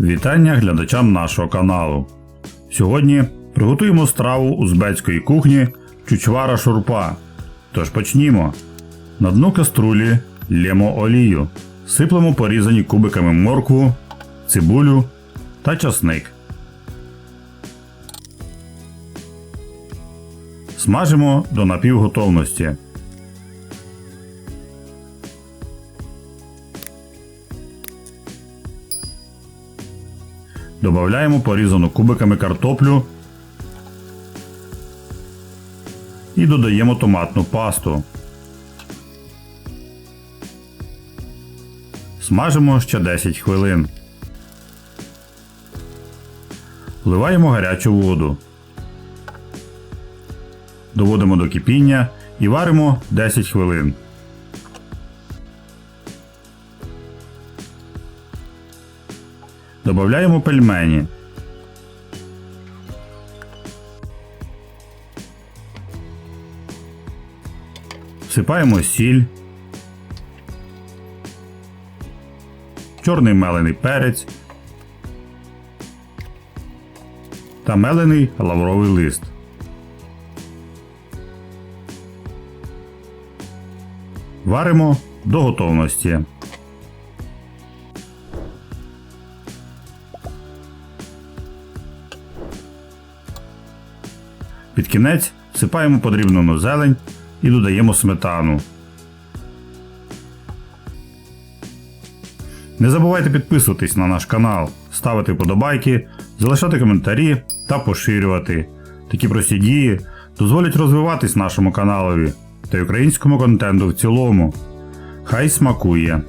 Вітання глядачам нашого каналу. Сьогодні приготуємо страву узбецької кухні чучвара шурпа. Тож почнімо. На дно каструлі лємо олію. Сиплемо порізані кубиками моркву, цибулю та часник. Смажимо до напівготовності. Добавляємо порізану кубиками картоплю і додаємо томатну пасту. Смажимо ще 10 хвилин. Вливаємо гарячу воду. Доводимо до кипіння і варимо 10 хвилин. Добавляємо пельмені. Всипаємо сіль. Чорний мелений перець та мелений лавровий лист. Варимо до готовності. Під кінець всипаємо подрібнену зелень і додаємо сметану. Не забувайте підписуватись на наш канал, ставити вподобайки, залишати коментарі та поширювати. Такі прості дії дозволять розвиватись нашому каналові та й українському контенту в цілому. Хай смакує!